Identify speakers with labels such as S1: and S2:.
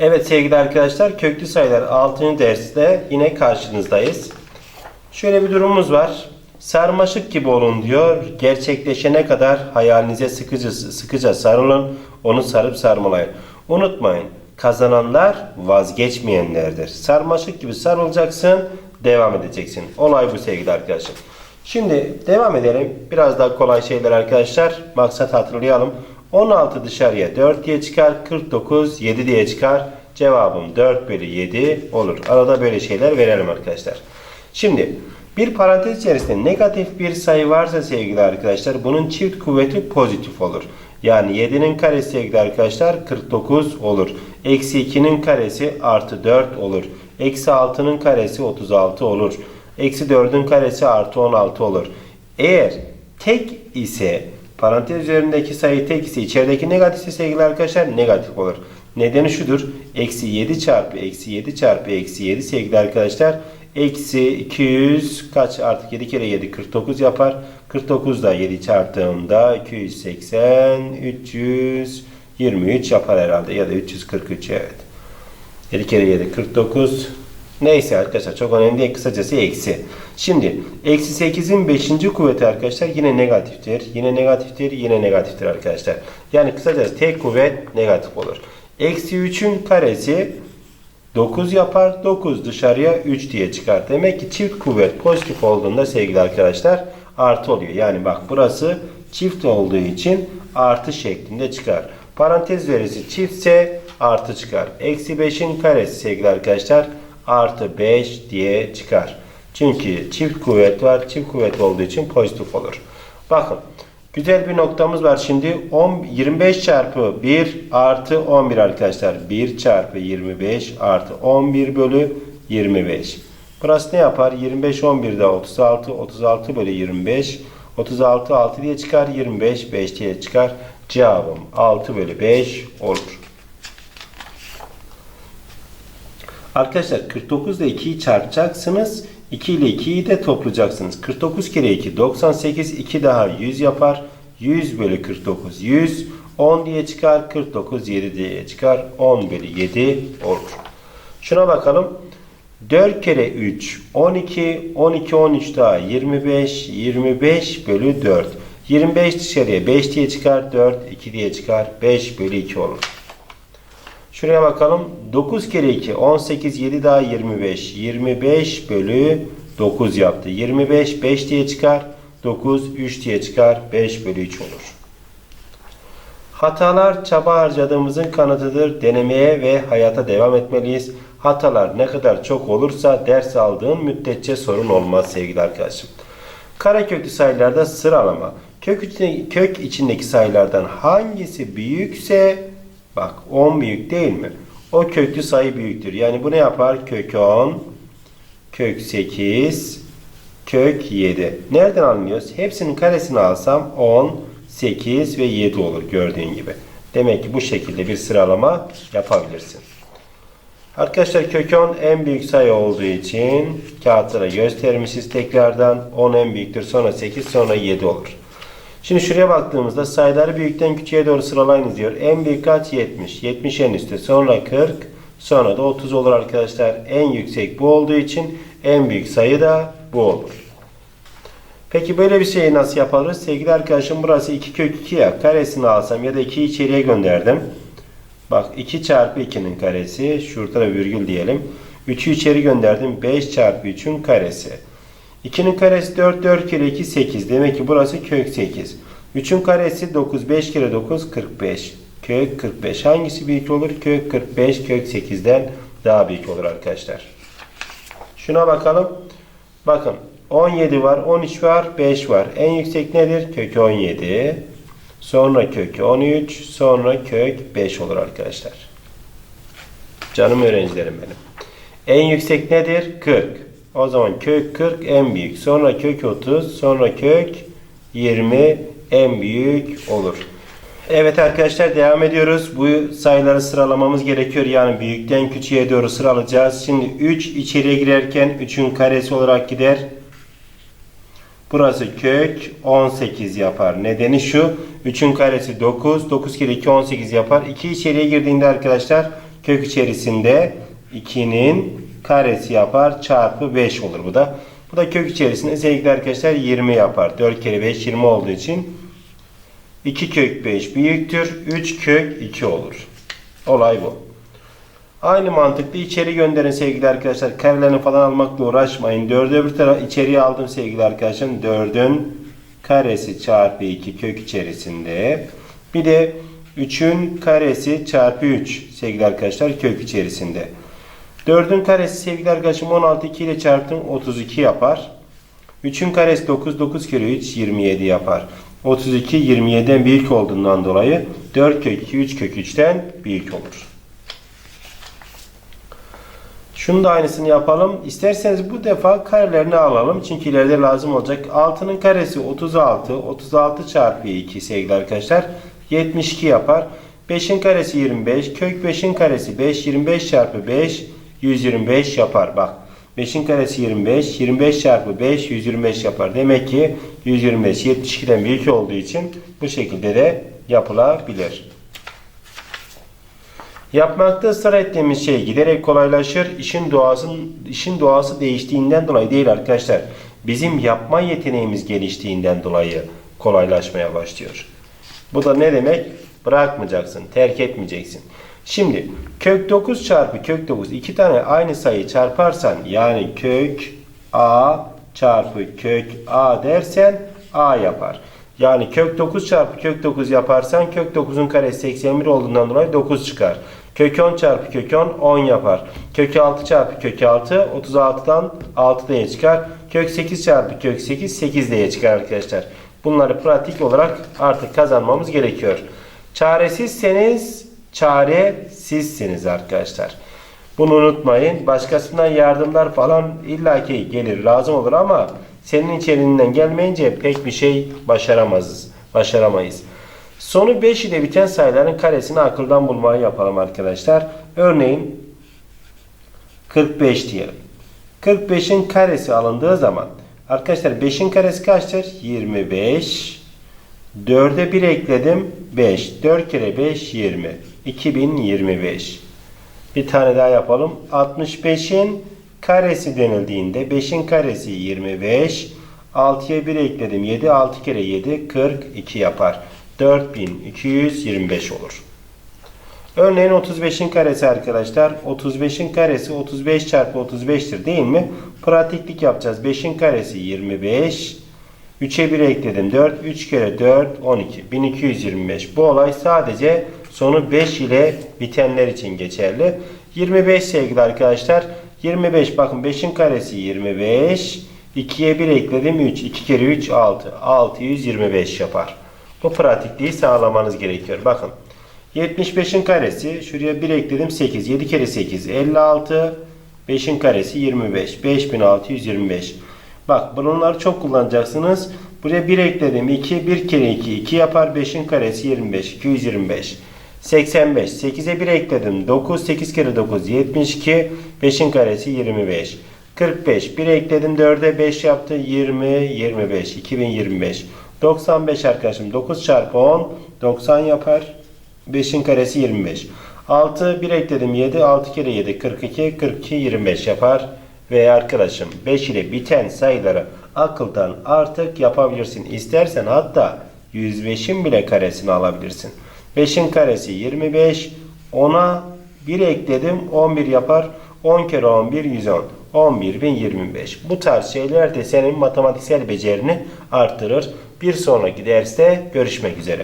S1: Evet sevgili arkadaşlar köklü sayılar 6. derste yine karşınızdayız. Şöyle bir durumumuz var. Sarmaşık gibi olun diyor. Gerçekleşene kadar hayalinize sıkıca, sıkıca sarılın. Onu sarıp sarmalayın. Unutmayın kazananlar vazgeçmeyenlerdir. Sarmaşık gibi sarılacaksın. Devam edeceksin. Olay bu sevgili arkadaşlar. Şimdi devam edelim. Biraz daha kolay şeyler arkadaşlar. Maksat hatırlayalım. 16 dışarıya 4 diye çıkar. 49 7 diye çıkar. Cevabım 4 bölü 7 olur. Arada böyle şeyler verelim arkadaşlar. Şimdi bir parantez içerisinde negatif bir sayı varsa sevgili arkadaşlar bunun çift kuvveti pozitif olur. Yani 7'nin karesi sevgili arkadaşlar 49 olur. Eksi 2'nin karesi artı 4 olur. Eksi 6'nın karesi 36 olur. Eksi 4'ün karesi artı 16 olur. Eğer tek ise parantez üzerindeki sayı tek ise içerideki negatifse sevgili arkadaşlar negatif olur. Nedeni şudur. Eksi 7 çarpı eksi 7 çarpı eksi 7 sevgili arkadaşlar. Eksi 200 kaç artık 7 kere 7 49 yapar. 49 da 7 çarptığımda 280 323 yapar herhalde ya da 343 evet. 7 kere 7 49 Neyse arkadaşlar çok önemli değil. Kısacası eksi. Şimdi eksi 8'in 5. kuvveti arkadaşlar yine negatiftir. Yine negatiftir. Yine negatiftir arkadaşlar. Yani kısacası tek kuvvet negatif olur. Eksi 3'ün karesi 9 yapar. 9 dışarıya 3 diye çıkar. Demek ki çift kuvvet pozitif olduğunda sevgili arkadaşlar artı oluyor. Yani bak burası çift olduğu için artı şeklinde çıkar. Parantez verisi çiftse artı çıkar. Eksi 5'in karesi sevgili arkadaşlar artı 5 diye çıkar. Çünkü çift kuvvet var. Çift kuvvet olduğu için pozitif olur. Bakın güzel bir noktamız var şimdi. 10, 25 çarpı 1 artı 11 arkadaşlar. 1 çarpı 25 artı 11 bölü 25. Burası ne yapar? 25 11 daha 36. 36 bölü 25. 36 6 diye çıkar. 25 5 diye çıkar. Cevabım 6 bölü 5 olur. Arkadaşlar 49 ile 2'yi çarpacaksınız. 2 ile 2'yi de toplayacaksınız. 49 kere 2 98 2 daha 100 yapar. 100 bölü 49 100 10 diye çıkar. 49 7 diye çıkar. 10 bölü 7 olur. Şuna bakalım. 4 kere 3 12 12 13 daha 25 25 bölü 4 25 dışarıya 5 diye çıkar 4 2 diye çıkar 5 bölü 2 olur. Şuraya bakalım. 9 kere 2 18 7 daha 25. 25 bölü 9 yaptı. 25 5 diye çıkar. 9 3 diye çıkar. 5 bölü 3 olur. Hatalar çaba harcadığımızın kanıtıdır. Denemeye ve hayata devam etmeliyiz. Hatalar ne kadar çok olursa ders aldığın müddetçe sorun olmaz sevgili arkadaşım. Kareköklü sayılarda sıralama. Kök, içinde, kök içindeki sayılardan hangisi büyükse Bak 10 büyük değil mi? O köklü sayı büyüktür. Yani bu ne yapar? Kök 10, kök 8, kök 7. Nereden anlıyoruz? Hepsinin karesini alsam 10, 8 ve 7 olur gördüğün gibi. Demek ki bu şekilde bir sıralama yapabilirsin. Arkadaşlar kök 10 en büyük sayı olduğu için kağıtlara göstermişiz tekrardan. 10 en büyüktür sonra 8 sonra 7 olur. Şimdi şuraya baktığımızda sayıları büyükten küçüğe doğru sıralayınız diyor. En büyük kaç? 70. 70 en üstte. Sonra 40. Sonra da 30 olur arkadaşlar. En yüksek bu olduğu için en büyük sayı da bu olur. Peki böyle bir şeyi nasıl yaparız? Sevgili arkadaşım burası 2 kök 2 ya. Karesini alsam ya da 2'yi içeriye gönderdim. Bak 2 çarpı 2'nin karesi. Şurada da virgül diyelim. 3'ü içeri gönderdim. 5 çarpı 3'ün karesi. 2'nin karesi 4, 4 kere 2 8. Demek ki burası kök 8. 3'ün karesi 9, 5 kere 9 45. Kök 45. Hangisi büyük olur? Kök 45 kök 8'den daha büyük olur arkadaşlar. Şuna bakalım. Bakın 17 var, 13 var, 5 var. En yüksek nedir? Kök 17. Sonra kök 13, sonra kök 5 olur arkadaşlar. Canım öğrencilerim benim. En yüksek nedir? 40. O zaman kök 40 en büyük. Sonra kök 30. Sonra kök 20 en büyük olur. Evet arkadaşlar devam ediyoruz. Bu sayıları sıralamamız gerekiyor. Yani büyükten küçüğe doğru sıralayacağız. Şimdi 3 içeriye girerken 3'ün karesi olarak gider. Burası kök 18 yapar. Nedeni şu. 3'ün karesi 9. 9 kere 2 18 yapar. 2 içeriye girdiğinde arkadaşlar Kök içerisinde 2'nin karesi yapar çarpı 5 olur bu da. Bu da kök içerisinde sevgili arkadaşlar 20 yapar. 4 kere 5 20 olduğu için 2 kök 5 büyüktür. 3 kök 2 olur. Olay bu. Aynı mantıkla içeri gönderin sevgili arkadaşlar. Karelerini falan almakla uğraşmayın. 4'ü öbür tarafa içeriye aldım sevgili arkadaşlar. 4'ün karesi çarpı 2 kök içerisinde. Bir de 3'ün karesi çarpı 3 sevgili arkadaşlar kök içerisinde. 4'ün karesi sevgili arkadaşım 16 2 ile çarptım 32 yapar. 3'ün karesi 9 9 kere 3 27 yapar. 32 27'den büyük olduğundan dolayı 4 kök 2 3 kök 3'ten büyük olur. Şunu da aynısını yapalım. İsterseniz bu defa karelerini alalım. Çünkü ileride lazım olacak. 6'nın karesi 36. 36 çarpı 2 sevgili arkadaşlar. 72 yapar. 5'in karesi 25. Kök 5'in karesi 5. 25 çarpı 5 125 yapar. Bak 5'in karesi 25. 25 çarpı 5 125 yapar. Demek ki 125 72'den büyük olduğu için bu şekilde de yapılabilir. Yapmakta ısrar ettiğimiz şey giderek kolaylaşır. İşin doğasının işin doğası değiştiğinden dolayı değil arkadaşlar. Bizim yapma yeteneğimiz geliştiğinden dolayı kolaylaşmaya başlıyor. Bu da ne demek? Bırakmayacaksın, terk etmeyeceksin. Şimdi kök 9 çarpı kök 9 iki tane aynı sayı çarparsan yani kök a çarpı kök a dersen a yapar. Yani kök 9 çarpı kök 9 yaparsan kök 9'un karesi 81 olduğundan dolayı 9 çıkar. Kök 10 çarpı kök 10 10 yapar. Kök 6 çarpı kök 6 36'dan 6 diye çıkar. Kök 8 çarpı kök 8 8 diye çıkar arkadaşlar. Bunları pratik olarak artık kazanmamız gerekiyor. Çaresizseniz çaresizsiniz arkadaşlar. Bunu unutmayın. Başkasından yardımlar falan illaki gelir, lazım olur ama senin içeriğinden gelmeyince pek bir şey başaramazız. Başaramayız. Sonu 5 ile biten sayıların karesini akıldan bulmayı yapalım arkadaşlar. Örneğin 45 diyelim. 45'in karesi alındığı zaman arkadaşlar 5'in karesi kaçtır? 25. 4'e 1 ekledim. 5. 4 kere 5 20. 2025. Bir tane daha yapalım. 65'in karesi denildiğinde 5'in karesi 25. 6'ya 1 ekledim. 7. 6 kere 7 42 yapar. 4225 olur. Örneğin 35'in karesi arkadaşlar. 35'in karesi 35 çarpı 35'tir değil mi? Pratiklik yapacağız. 5'in karesi 25. 3'e 1 ekledim. 4. 3 kere 4 12. 1225. Bu olay sadece sonu 5 ile bitenler için geçerli. 25 sevgili arkadaşlar. 25 bakın 5'in karesi 25. 2'ye 1 ekledim 3. 2 kere 3 6. 625 yapar. Bu pratikliği sağlamanız gerekiyor. Bakın 75'in karesi şuraya 1 ekledim 8. 7 kere 8 56. 5'in karesi 25. 5625. Bak bunları çok kullanacaksınız. Buraya 1 ekledim 2. 1 kere 2 2 yapar. 5'in karesi 25. 225. 85. 8'e 1 ekledim. 9. 8 kere 9 72. 5'in karesi 25. 45. 1 ekledim 4'e 5 yaptı. 20. 25. 2025. 95 arkadaşım. 9 çarpı 10 90 yapar. 5'in karesi 25. 6 1 ekledim 7. 6 kere 7 42. 42 25 yapar. Ve arkadaşım 5 ile biten sayıları akıldan artık yapabilirsin. İstersen hatta 105'in bile karesini alabilirsin. 5'in karesi 25. 10'a 1 ekledim 11 yapar. 10 kere 11 110. 11.025. Bu tarz şeyler de senin matematiksel becerini arttırır. Bir sonraki derste görüşmek üzere.